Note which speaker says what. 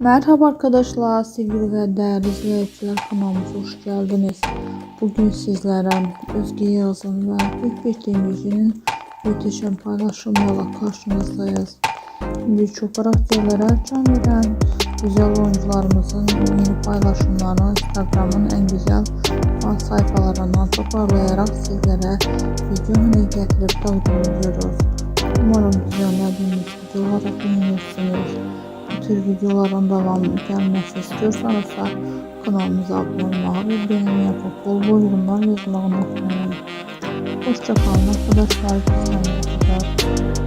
Speaker 1: Merhaba arkadaşlar, sevgili ve değerli izleyiciler kanalımıza hoş geldiniz. Bugün sizlere Özge Yağız'ın ve Hükmet Demirci'nin muhteşem paylaşımlarla karşınızdayız. Birçok karakterlere can veren güzel oyuncularımızın yeni paylaşımlarını Instagram'ın en güzel fan sayfalarından toparlayarak sizlere video haline getirip ediyoruz. Umarım düzenlediğimiz videoları beğenirsiniz. Tür videoların devamlı gelmesi istiyorsanız da kanalımıza abone olmayı ve beğeni yapıp bol bol yorumlar yazmayı unutmayın. Hoşçakalın arkadaşlar. Kendinize.